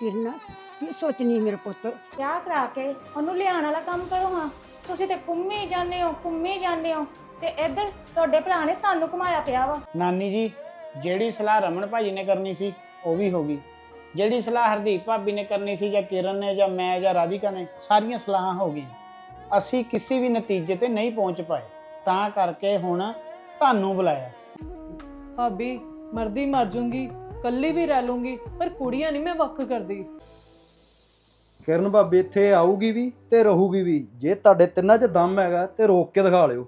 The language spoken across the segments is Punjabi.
ਕਿਰਨ ਕੀ ਸੋਚਣੀ ਮੇਰੇ ਪੁੱਤ? ਵਿਆਹ ਕਰਾ ਕੇ ਉਹਨੂੰ ਲਿਆਉਣ ਵਾਲਾ ਕੰਮ ਕਰੋ ਹਾਂ। ਤੁਸੀਂ ਤੇ ਘੁੰਮੀ ਜਾਂਦੇ ਹੋ ਘੁੰਮੀ ਜਾਂਦੇ ਹੋ। ਤੇ ਇੱਧਰ ਤੁਹਾਡੇ ਭਰਾ ਨੇ ਸਾਨੂੰ ਘੁਮਾਇਆ ਪਿਆ ਵਾ। ਨਾਨੀ ਜੀ ਜਿਹੜੀ ਸਲਾਹ ਰਮਨ ਭਾਜੀ ਨੇ ਕਰਨੀ ਸੀ ਉਹ ਵੀ ਹੋ ਗਈ। ਜਿਹੜੀ ਸਲਾਹ ਹਰਦੀਪ ਭਾਬੀ ਨੇ ਕਰਨੀ ਸੀ ਜਾਂ ਕਿਰਨ ਨੇ ਜਾਂ ਮੈਂ ਜਾਂ ਰਾਧਿਕਾ ਨੇ ਸਾਰੀਆਂ ਸਲਾਹਾਂ ਹੋ ਗਈਆਂ। ਅਸੀਂ ਕਿਸੇ ਵੀ ਨਤੀਜੇ ਤੇ ਨਹੀਂ ਪਹੁੰਚ ਪਾਏ। ਤਾਂ ਕਰਕੇ ਹੁਣ ਤੁਹਾਨੂੰ ਬੁਲਾਇਆ। ਭਾਬੀ ਮਰਦੀ ਮਰ ਜੂੰਗੀ। ਕੱਲੀ ਵੀ ਰਹਿ ਲੂੰਗੀ ਪਰ ਕੁੜੀਆਂ ਨਹੀਂ ਮੈਂ ਵੱਖ ਕਰਦੀ। ਕਿਰਨ ਭਾਬੀ ਇੱਥੇ ਆਊਗੀ ਵੀ ਤੇ ਰਹੂਗੀ ਵੀ। ਜੇ ਤੁਹਾਡੇ ਤਿੰਨਾਂ 'ਚ ਦਮ ਹੈਗਾ ਤੇ ਰੋਕ ਕੇ ਦਿਖਾ ਲਿਓ।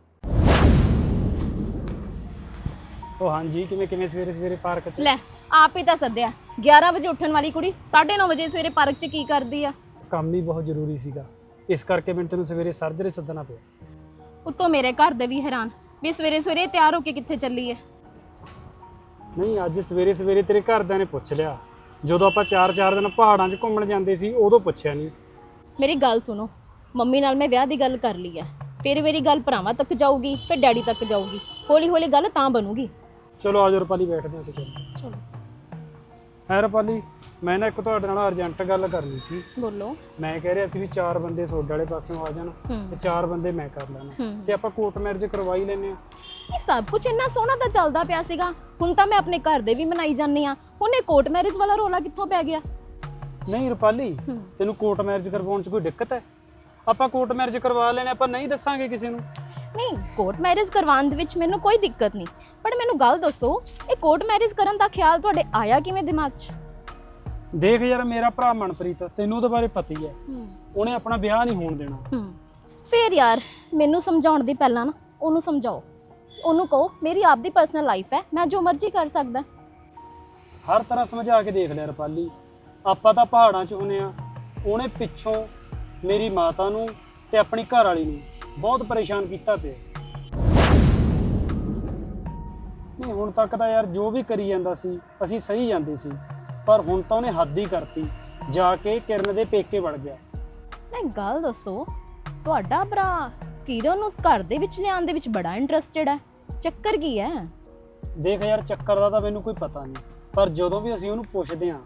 ਉਹ ਹਾਂਜੀ ਕਿਵੇਂ ਕਿਵੇਂ ਸਵੇਰੇ ਸਵੇਰੇ ਪਾਰਕ 'ਚ? ਲੈ ਆਪ ਹੀ ਤਾਂ ਸੱਦਿਆ। 11 ਵਜੇ ਉੱਠਣ ਵਾਲੀ ਕੁੜੀ 9:30 ਵਜੇ ਸਵੇਰੇ ਪਾਰਕ 'ਚ ਕੀ ਕਰਦੀ ਆ? ਕੰਮ ਹੀ ਬਹੁਤ ਜ਼ਰੂਰੀ ਸੀਗਾ। ਇਸ ਕਰਕੇ ਮੈਨੂੰ ਤੈਨੂੰ ਸਵੇਰੇ ਸਰਜਰੇ ਸੱਦਣਾ ਪਿਆ। ਉੱਤੋਂ ਮੇਰੇ ਘਰ ਦੇ ਵੀ ਹੈਰਾਨ ਵੀ ਸਵੇਰੇ ਸਵੇਰੇ ਤਿਆਰ ਹੋ ਕੇ ਕਿੱਥੇ ਚੱਲੀ ਐ ਨਹੀਂ ਅੱਜ ਸਵੇਰੇ ਸਵੇਰੇ ਤੇਰੇ ਘਰਦਿਆਂ ਨੇ ਪੁੱਛ ਲਿਆ। ਜਦੋਂ ਆਪਾਂ 4-4 ਦਿਨ ਪਹਾੜਾਂ 'ਚ ਘੁੰਮਣ ਜਾਂਦੇ ਸੀ ਉਦੋਂ ਪੁੱਛਿਆ ਨਹੀਂ। ਮੇਰੀ ਗੱਲ ਸੁਣੋ ਮੰਮੀ ਨਾਲ ਮੈਂ ਵਿਆਹ ਦੀ ਗੱਲ ਕਰ ਲਈ ਆ। ਫਿਰ ਮੇਰੀ ਗੱਲ ਭਰਾਵਾਂ ਤੱਕ ਜਾਊਗੀ ਫਿਰ ਡੈਡੀ ਤੱਕ ਜਾਊਗੀ। ਹੌਲੀ ਹੌਲੀ ਗੱਲ ਤਾਂ ਬਣੂਗੀ। ਚਲੋ ਆਜੋ ਰੁਪਾਲੀ ਬੈਠਦੇ ਹਾਂ ਤੇ ਚਲੋ। ਚਲੋ। ਹੈ ਰੁਪਾਲੀ? ਮੈਂ ਨਾ ਇੱਕ ਤੁਹਾਡੇ ਨਾਲ ਅਰਜੈਂਟ ਗੱਲ ਕਰਨੀ ਸੀ। ਬੋਲੋ। ਮੈਂ ਕਹਿ ਰਿਹਾ ਸੀ ਵੀ ਚਾਰ ਬੰਦੇ ਸੋਡ ਵਾਲੇ ਪਾਸਿਓਂ ਆ ਜਾਣ ਤੇ ਚਾਰ ਬੰਦੇ ਮੈਂ ਕਰ ਲੈਣਾ। ਤੇ ਆਪਾਂ ਕੋਰਟ ਮੈਰਿਜ ਕਰਵਾਈ ਲੈਨੇ ਆ ਇਹ ਸਭ ਕੁਝ ਇੰਨਾ ਸੋਹਣਾ ਤਾਂ ਚੱਲਦਾ ਪਿਆ ਸੀਗਾ। ਹੁਣ ਤਾਂ ਮੈਂ ਆਪਣੇ ਘਰ ਦੇ ਵੀ ਮਨਾਈ ਜਾਂਦੀ ਆ ਹੁਣ ਇਹ ਕੋਰਟ ਮੈਰਿਜ ਵਾਲਾ ਰੋਲਾ ਕਿੱਥੋਂ ਪੈ ਗਿਆ? ਨਹੀਂ ਰੁਪਾਲੀ ਤੈਨੂੰ ਕੋਰਟ ਮੈਰਿਜ ਕਰਵਾਉਣ 'ਚ ਕੋਈ ਦਿੱਕਤ ਹੈ? ਆਪਾਂ ਕੋਰਟ ਮੈਰਿਜ ਕਰਵਾ ਲੈਣੇ ਆਪਾਂ ਨਹੀਂ ਦੱਸਾਂਗੇ ਕਿਸੇ ਨੂੰ। ਨਹੀਂ ਕੋਰਟ ਮੈਰਿਜ ਕਰਵਾਉਣ ਦੇ ਵਿੱਚ ਮੈਨੂੰ ਕੋਈ ਦਿੱਕਤ ਨਹੀਂ। ਪਰ ਮੈਨੂੰ ਗੱਲ ਦੱਸੋ ਇਹ ਕੋਰਟ ਮੈਰਿਜ ਕਰਨ ਦਾ ਖਿਆਲ ਤੁਹਾਡੇ ਆਇਆ ਕਿਵੇਂ ਦਿਮਾਗ 'ਚ? ਦੇਖ ਯਾਰ ਮੇਰਾ ਭਰਾ ਮਨਪ੍ਰੀਤ ਤੈਨੂੰ ਉਹਦੇ ਬਾਰੇ ਪਤਾ ਹੀ ਹੈ। ਉਹਨੇ ਆਪਣਾ ਵਿਆਹ ਨਹੀਂ ਹੋਣ ਦੇਣਾ। ਫੇਰ ਯਾਰ ਮੈਨੂੰ ਸਮਝਾਉਣ ਦੀ ਪਹਿਲਾਂ ਨਾ ਉਹਨੂੰ ਸਮਝਾਓ। ਉਹਨੂੰ ਕਹੋ ਮੇਰੀ ਆਪਦੀ ਪਰਸਨਲ ਲਾਈਫ ਹੈ ਮੈਂ ਜੋ ਮਰਜ਼ੀ ਕਰ ਸਕਦਾ। ਹਰ ਤਰ੍ਹਾਂ ਸਮਝਾ ਕੇ ਦੇਖ ਲਿਆ ਰਪਾਲੀ। ਆਪਾਂ ਤਾਂ ਪਹਾੜਾਂ 'ਚ ਹੁੰਨੇ ਆ ਉਹਨੇ ਪਿੱਛੋਂ ਮੇਰੀ ਮਾਤਾ ਨੂੰ ਤੇ ਆਪਣੀ ਘਰ ਵਾਲੀ ਨੂੰ ਬਹੁਤ ਪਰੇਸ਼ਾਨ ਕੀਤਾ ਪਿਆ। ਨਹੀਂ ਹੁਣ ਤੱਕ ਤਾਂ ਯਾਰ ਜੋ ਵੀ ਕਰੀ ਜਾਂਦਾ ਸੀ ਅਸੀਂ ਸਹੀ ਜਾਂਦੇ ਸੀ। ਪਰ ਹੁਣ ਤਾਂ ਉਹਨੇ ਹੱਦ ਹੀ ਕਰਤੀ। ਜਾ ਕੇ ਕਿਰਨ ਦੇ ਪੇਕੇ ਵੜ ਗਿਆ। ਨਹੀਂ ਗੱਲ ਦੱਸੋ ਤੁਹਾਡਾ ਭਰਾ ਕਿਰਨ ਉਸ ਘਰ ਦੇ ਵਿੱਚ ਲਿਆਉਣ ਦੇ ਵਿੱਚ ਬੜਾ ਇੰਟਰਸਟਿਡ ਹੈ। ਚੱਕਰ ਕੀ ਹੈ? ਦੇਖ ਯਾਰ ਚੱਕਰ ਦਾ ਤਾਂ ਮੈਨੂੰ ਕੋਈ ਪਤਾ ਨਹੀਂ। ਪਰ ਜਦੋਂ ਵੀ ਅਸੀਂ ਉਹਨੂੰ ਪੁੱਛਦੇ ਹਾਂ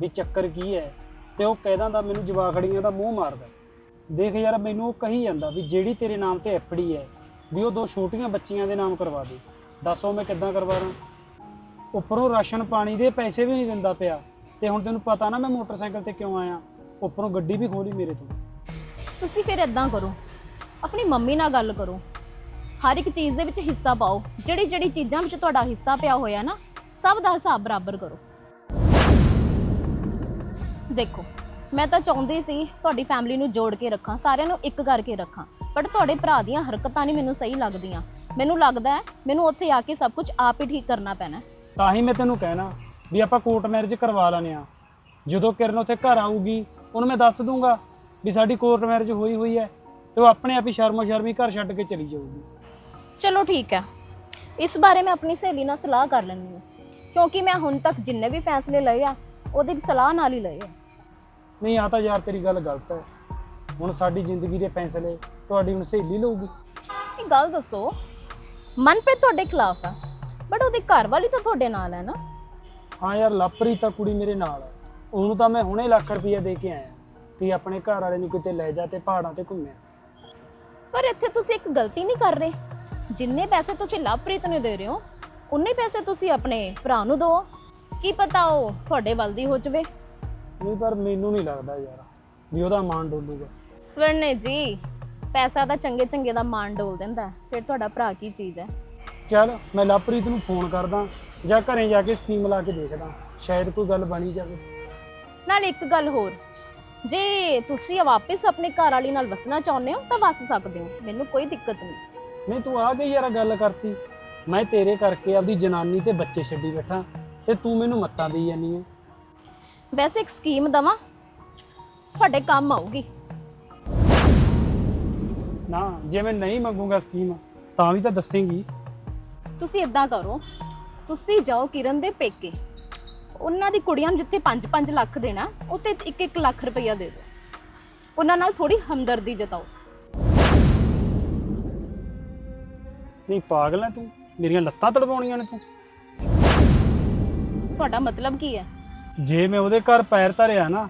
ਵੀ ਚੱਕਰ ਕੀ ਹੈ ਤੇ ਉਹ ਕਹਿ ਦਿੰਦਾ ਮੈਨੂੰ ਜਵਾਖੜੀਆਂ ਦਾ ਮੂੰਹ ਮਾਰਦਾ ਦੇਖ ਯਾਰ ਮੈਨੂੰ ਉਹ ਕਹੀ ਜਾਂਦਾ ਵੀ ਜਿਹੜੀ ਤੇਰੇ ਨਾਮ ਤੇ ਐਫਡੀ ਹੈ ਵੀ ਉਹ ਦੋ ਛੋਟੀਆਂ ਬੱਚੀਆਂ ਦੇ ਨਾਮ ਕਰਵਾ ਦੇ। ਦੱਸੋ ਮੈਂ ਕਿੱਦਾਂ ਕਰਵਾ ਰਾਂ ਉੱਪਰੋਂ ਰਾਸ਼ਨ ਪਾਣੀ ਦੇ ਪੈਸੇ ਵੀ ਨਹੀਂ ਦਿੰਦਾ ਪਿਆ। ਤੇ ਹੁਣ ਤੈਨੂੰ ਪਤਾ ਨਾ ਮੈਂ ਮੋਟਰਸਾਈਕਲ ਤੇ ਕਿਉਂ ਆਇਆ। ਉੱਪਰੋਂ ਗੱਡੀ ਵੀ ਖੋਲੀ ਮੇਰੇ ਤੋਂ। ਤੁਸੀਂ ਫਿਰ ਇਦਾਂ ਕਰੋ। ਆਪਣੀ ਮੰਮੀ ਨਾਲ ਗੱਲ ਕਰੋ। ਹਰ ਇੱਕ ਚੀਜ਼ ਦੇ ਵਿੱਚ ਹਿੱਸਾ ਪਾਓ। ਜਿਹੜੀ ਜਿਹੜੀ ਚੀਜ਼ਾਂ ਵਿੱਚ ਤੁਹਾਡਾ ਹਿੱਸਾ ਪਿਆ ਹੋਇਆ ਨਾ, ਸਭ ਦਾ ਹਿਸਾਬ ਬਰਾਬਰ ਕਰੋ। ਦੇਖੋ, ਮੈਂ ਤਾਂ ਚਾਹੁੰਦੀ ਸੀ ਤੁਹਾਡੀ ਫੈਮਿਲੀ ਨੂੰ ਜੋੜ ਕੇ ਰੱਖਾਂ, ਸਾਰਿਆਂ ਨੂੰ ਇੱਕ ਕਰਕੇ ਰੱਖਾਂ। ਬਟ ਤੁਹਾਡੇ ਭਰਾ ਦੀਆਂ ਹਰਕਤਾਂ ਨਹੀਂ ਮੈਨੂੰ ਸਹੀ ਲੱਗਦੀਆਂ। ਮੈਨੂੰ ਲੱਗਦਾ ਹੈ, ਮੈਨੂੰ ਉੱਥੇ ਆ ਕੇ ਸਭ ਕੁਝ ਆਪ ਹੀ ਠੀਕ ਕਰਨਾ ਪੈਣਾ ਹੈ। ਤਾਂ ਹੀ ਮੈਂ ਤੈਨੂੰ ਕਹਿਣਾ ਵੀ ਆਪਾਂ ਕੋਰਟ ਮੈਰਿਜ ਕਰਵਾ ਲੈਣੇ ਆ ਜਦੋਂ ਕਿਰਨ ਉੱਥੇ ਘਰ ਆਊਗੀ ਉਹਨੂੰ ਮੈਂ ਦੱਸ ਦੂੰਗਾ ਵੀ ਸਾਡੀ ਕੋਰਟ ਮੈਰਿਜ ਹੋਈ ਹੋਈ ਹੈ ਤੇ ਉਹ ਆਪਣੇ ਆਪ ਹੀ ਸ਼ਰਮੋ ਸ਼ਰਮੀ ਘਰ ਛੱਡ ਕੇ ਚਲੀ ਜਾਊਗੀ। ਚਲੋ ਠੀਕ ਹੈ। ਇਸ ਬਾਰੇ ਮੈਂ ਆਪਣੀ ਸਹੇਲੀ ਨਾਲ ਸਲਾਹ ਕਰ ਲੈਂਦੀ ਹਾਂ। ਕਿਉਂਕਿ ਮੈਂ ਹੁਣ ਤੱਕ ਜਿੰਨੇ ਵੀ ਫੈਸਲੇ ਲਏ ਆ ਉਹਦੀ ਸਲਾਹ ਨਾਲ ਹੀ ਲਏ ਆ। ਨਹੀਂ ਆ ਤਾਂ ਯਾਰ ਤੇਰੀ ਗੱਲ ਗਲਤ ਹੈ। ਹੁਣ ਸਾਡੀ ਜ਼ਿੰਦਗੀ ਦੇ ਫੈਸਲੇ ਤੁਹਾਡੀ ਹੁਣ ਸਹੇਲੀ ਲਊਗੀ। ਇਹ ਗੱਲ ਦੱਸੋ ਮਨਪ੍ਰੀਤ ਤੁਹਾਡੇ ਖਿਲਾਫ ਆ। ਬਟ ਉਹਦੀ ਘਰ ਵਾਲੀ ਤਾਂ ਤੁਹਾਡੇ ਨਾਲ ਹੈ ਨਾ? ਹਾਂ ਯਾਰ ਲਾਪਰੀ ਤਾਂ ਕੁੜੀ ਮੇਰੇ ਨਾਲ ਹੈ। ਉਹਨੂੰ ਤਾਂ ਮੈਂ ਹੁਣੇ ਲੱਖ ਰੁਪਈਆ ਦੇ ਕੇ ਆਇਆ। ਕਿ ਆਪਣੇ ਘਰ ਵਾਲੇ ਨੂੰ ਕਿਤੇ ਲੈ ਜਾ ਤੇ ਪਹਾੜਾਂ ਤੇ ਘੁੰਮਿਆ। ਪਰ ਇੱਥੇ ਤੁਸੀਂ ਇੱਕ ਗਲਤੀ ਨਹੀਂ ਕਰ ਰਹੇ। ਜਿੰਨੇ ਪੈਸੇ ਤੁਸੀਂ ਲਵਪ੍ਰੀਤ ਨੂੰ ਦੇ ਰਹੇ ਹੋ ਉਨੇ ਪੈਸੇ ਤੁਸੀਂ ਆਪਣੇ ਭਰਾ ਨੂੰ ਦਿਓ। ਕੀ ਪਤਾ ਉਹ ਤੁਹਾਡੇ ਵੱਲ ਦੀ ਹੋ ਜਾਵੇ। ਨਹੀਂ ਪਰ ਮੈਨੂੰ ਨਹੀਂ ਲੱਗਦਾ ਯਾਰ ਵੀ ਉਹਦਾ ਮਾਣ ਡੋਲੂਗਾ। ਸਵਰਨੇ ਜੀ ਪੈਸਾ ਤਾਂ ਚੰਗੇ ਚੰਗੇ ਦਾ ਮਾਣ ਡੋਲ ਦਿੰਦਾ। ਫਿਰ ਤੁਹਾਡਾ ਭਰਾ ਕੀ ਚੀਜ਼ ਹੈ? ਚੱਲ ਮੈਂ ਲਵਪ੍ਰੀਤ ਨੂੰ ਫੋਨ ਕਰਦਾ ਜਾਂ ਘਰੇ ਜਾ ਕੇ ਸਕੀਮ ਲਾ ਕੇ ਦੇਖਦਾ ਸ਼ਾਇਦ ਕੋਈ ਗੱਲ ਬਣੀ ਜਾਵੇ। ਨਾਲ ਇੱਕ ਗੱਲ ਹੋਰ ਜੇ ਤੁਸੀਂ ਵਾਪਸ ਆਪਣੇ ਘਰ ਵਾਲੀ ਨਾਲ ਵਸਣਾ ਚਾਹੁੰਦੇ ਹੋ ਤਾਂ ਵਸ ਸਕਦੇ ਹੋ ਮੈਨੂੰ ਕੋਈ ਦਿੱਕਤ ਨਹੀਂ। ਨਹੀਂ ਤੂੰ ਆ ਗਈ ਯਾਰ ਗੱਲ ਕਰਤੀ। ਮੈਂ ਤੇਰੇ ਕਰਕੇ ਆਪਦੀ ਜਨਾਨੀ ਤੇ ਬੱਚੇ ਛੱਡੀ ਬੈਠਾ ਤੇ ਤੂੰ ਮੈਨੂੰ ਮੱਤਾਂ ਦੇਈ ਜਾਨੀ ਹੈ ਵੈਸੇ ਇੱਕ ਸਕੀਮ ਦਵਾਂ ਤੁਹਾਡੇ ਕੰਮ ਆਊਗੀ। ਨਾ ਜੇ ਮੈਂ ਨਹੀਂ ਮੰਗੂਗਾ ਸਕੀਮ ਤਾਂ ਵੀ ਤਾਂ ਦੱਸੇਂਗੀ। ਤੁਸੀਂ ਇਦਾਂ ਕਰੋ ਤੁਸੀਂ ਜਾਓ ਕਿਰਨ ਦੇ ਪੇਕੇ। ਉਹਨਾਂ ਦੀ ਕੁੜੀਆਂ ਨੂੰ ਜਿੱਥੇ 5-5 ਲੱਖ ਦੇਣਾ ਉੱਥੇ 1-1 ਲੱਖ ਰੁਪਈਆ ਦੇ ਦਿਓ। ਉਹਨਾਂ ਨਾਲ ਥੋੜੀ ਹਮਦਰਦੀ ਜਤਾਓ। ਨਹੀਂ ਪਾਗਲ ਹੈ ਤੂੰ? ਮੇਰੀਆਂ ਲੱਤਾਂ ਤੜਵਾਉਣੀਆਂ ਨੇ ਤੂੰ? ਤੁਹਾਡਾ ਮਤਲਬ ਕੀ ਹੈ ਜੇ ਮੈਂ ਉਹਦੇ ਘਰ ਪੈਰ ਧਰਿਆ ਨਾ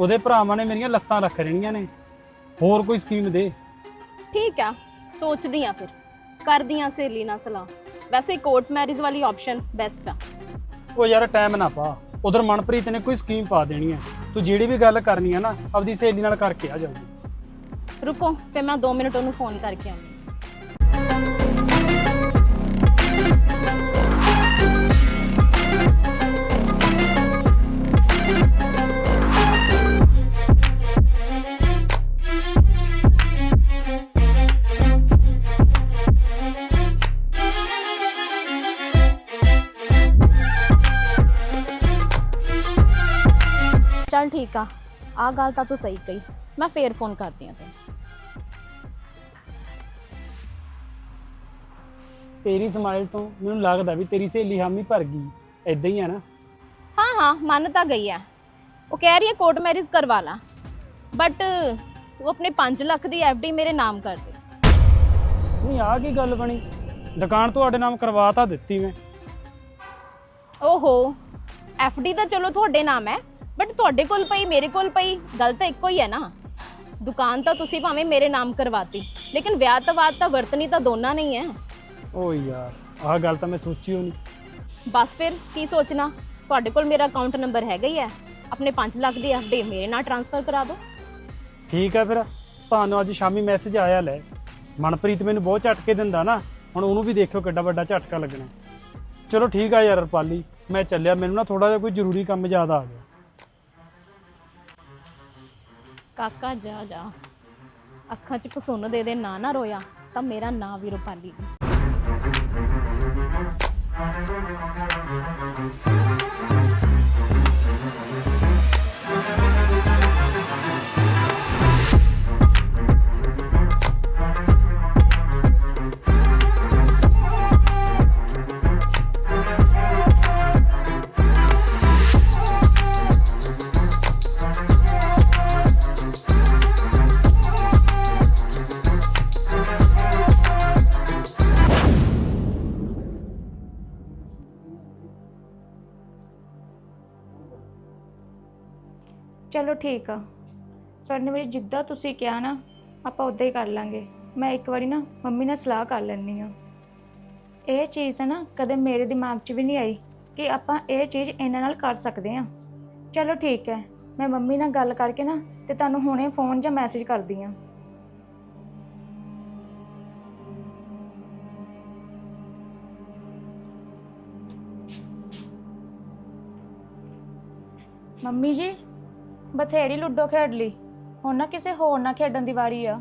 ਉਹਦੇ ਭਰਾਵਾਂ ਨੇ ਮੇਰੀਆਂ ਲੱਤਾਂ ਰੱਖ ਰਹਿਣੀਆਂ ਨੇ। ਹੋਰ ਕੋਈ ਸਕੀਮ ਦੇ? ਠੀਕ ਆ ਸੋਚਦੀ ਆ ਫਿਰ। ਕਰਦੀ ਆ ਸਹੇਲੀ ਨਾਲ ਸਲਾਹ। ਵੈਸੇ ਕੋਰਟ ਮੈਰਿਜ ਵਾਲੀ ਆਪਸ਼ਨ ਬੈਸਟ ਆ। ਉਹ ਯਾਰ ਟਾਈਮ ਨਾ ਪਾ। ਉਧਰ ਮਨਪ੍ਰੀਤ ਨੇ ਕੋਈ ਸਕੀਮ ਪਾ ਦੇਣੀ ਹੈ। ਤੂੰ ਜਿਹੜੀ ਵੀ ਗੱਲ ਕਰਨੀ ਹੈ ਨਾ ਆਪਦੀ ਸਹੇਲੀ ਨਾਲ ਕਰਕੇ ਆ ਜਲਦੀ ਰੁਕੋ ਫਿਰ ਮੈਂ 2 ਮਿੰਟ ਉਹਨੂੰ ਫੋਨ ਕਰਕੇ ਆਉਂਦੀ ਆ। ਆ ਗੱਲ ਤਾਂ ਤੂੰ ਸਹੀ ਕਹੀ। ਮੈਂ ਫੇਰ ਫੋਨ ਕਰਦੀ ਆ ਤੈਨੂੰ। ਤੇਰੀ ਸਮਾਈਲ ਤੋਂ ਮੈਨੂੰ ਲੱਗਦਾ ਵੀ ਤੇਰੀ ਸਹੇਲੀ ਹਾਮੀ ਭਰ ਗਈ। ਐਦਾਂ ਹੀ ਆ ਨਾ? ਹਾਂ ਹਾਂ ਮੰਨ ਤਾਂ ਗਈ ਹੈ ਉਹ ਕਹਿ ਰਹੀ ਹੈ ਕੋਰਟ ਮੈਰਿਜ ਕਰਵਾ ਲਾ। ਬਟ ਤੂੰ ਆਪਣੇ 5 ਲੱਖ ਦੀ ਡੀ ਮੇਰੇ ਨਾਮ ਕਰ ਦੇ। ਨਹੀਂ ਆ ਕੀ ਗੱਲ ਬਣੀ? ਦੁਕਾਨ ਤੁਹਾਡੇ ਨਾਮ ਕਰਵਾ ਤਾਂ ਦਿੱਤੀ ਮੈਂ। ਓਹੋ ਡੀ ਤਾਂ ਚਲੋ ਤੁਹਾਡੇ ਨਾਮ ਹੈ। ਬਟ ਤੁਹਾਡੇ ਕੋਲ ਪਈ ਮੇਰੇ ਕੋਲ ਪਈ ਗੱਲ ਤਾਂ ਇੱਕੋ ਹੀ ਹੈ ਨਾ। ਦੁਕਾਨ ਤਾਂ ਤੁਸੀਂ ਭਾਵੇਂ ਮੇਰੇ ਨਾਮ ਕਰਵਾਤੀ ਲੇਕਿਨ ਵਿਆਹ ਤੋਂ ਬਾਅਦ ਤਾਂ ਵਰਤਨੀ ਤਾਂ ਦੋਨਾਂ ਨੇ ਹੀ ਹੈ। ਓ ਯਾਰ ਆਹ ਗੱਲ ਤਾਂ ਮੈਂ ਸੋਚੀ ਹੋ ਨਹੀਂ ਬਸ ਫਿਰ ਕੀ ਸੋਚਣਾ? ਤੁਹਾਡੇ ਕੋਲ ਮੇਰਾ ਅਕਾਊਂਟ ਨੰਬਰ ਹੈਗਾ ਹੀ ਹੈ। ਆਪਣੇ 5 ਲੱਖ ਦੀ ਡੀ ਮੇਰੇ ਨਾਲ ਟ੍ਰਾਂਸਫਰ ਕਰਾ ਦਿਓ। ਠੀਕ ਹੈ ਫਿਰ ਤੁਹਾਨੂੰ ਅੱਜ ਸ਼ਾਮੀ ਮੈਸੇਜ ਆਇਆ ਲੈ। ਮਨਪ੍ਰੀਤ ਮੈਨੂੰ ਬਹੁਤ ਝਟਕੇ ਦਿੰਦਾ ਨਾ ਹੁਣ ਉਹਨੂੰ ਵੀ ਦੇਖਿਓ ਕਿੱਡਾ ਵੱਡਾ ਝਟਕਾ ਲੱਗਣਾ। ਚਲੋ ਠੀਕ ਆ ਯਾਰ ਰਪਾਲੀ ਮੈਂ ਚੱਲਿਆ ਮੈਨੂੰ ਨਾ ਥੋੜਾ ਜਿਹਾ ਕੋਈ ਜ਼ਰੂਰੀ ਕੰਮ ਯਾਦ ਆ ਗਿਆ। ਕਾਕਾ, ਜਾ ਜਾ। ਅੱਖਾਂ 'ਚ ਕਸੁੰਨ ਦੇ ਦੇ ਨਾ ਨਾ ਰੋਇਆ, ਤਾਂ ਮੇਰਾ ਨਾਂ ਵੀ ਰੁਪਾਲੀ ਨਹੀਂ ਚਲੋ ਠੀਕ ਆ। ਸਵਰਨ ਵੀਰ, ਜਿੱਦਾਂ ਤੁਸੀਂ ਕਿਹਾ ਨਾ, ਆਪਾਂ ਉਦਾਂ ਹੀ ਕਰ ਲਾਂਗੇ। ਮੈਂ ਇੱਕ ਵਾਰੀ ਨਾ ਮੰਮੀ ਨਾਲ ਸਲਾਹ ਕਰ ਲੈਣੀ ਆ ਇਹ ਚੀਜ਼ ਤਾਂ ਨਾ ਕਦੇ ਮੇਰੇ ਦਿਮਾਗ 'ਚ ਵੀ ਨਹੀਂ ਆਈ ਕਿ ਆਪਾਂ ਇਹ ਚੀਜ਼ ਇਹਨਾਂ ਨਾਲ ਕਰ ਸਕਦੇ ਆ ਚਲੋ ਠੀਕ ਹੈ, ਮੈਂ ਮੰਮੀ ਨਾਲ ਗੱਲ ਕਰਕੇ ਨਾ ਤੇ ਤੁਹਾਨੂੰ ਹੁਣੇ ਫੋਨ ਜਾਂ ਮੈਸੇਜ ਕਰਦੀ ਆ ਮੰਮੀ ਜੀ ਬਥੇਰੀ ਲੁੱਡੋ ਖੇਡ ਲਈ। ਹੁਣ ਨਾ ਕਿਸੇ ਹੋਰ ਨਾਲ ਖੇਡਣ ਦੀ ਵਾਰੀ ਆ।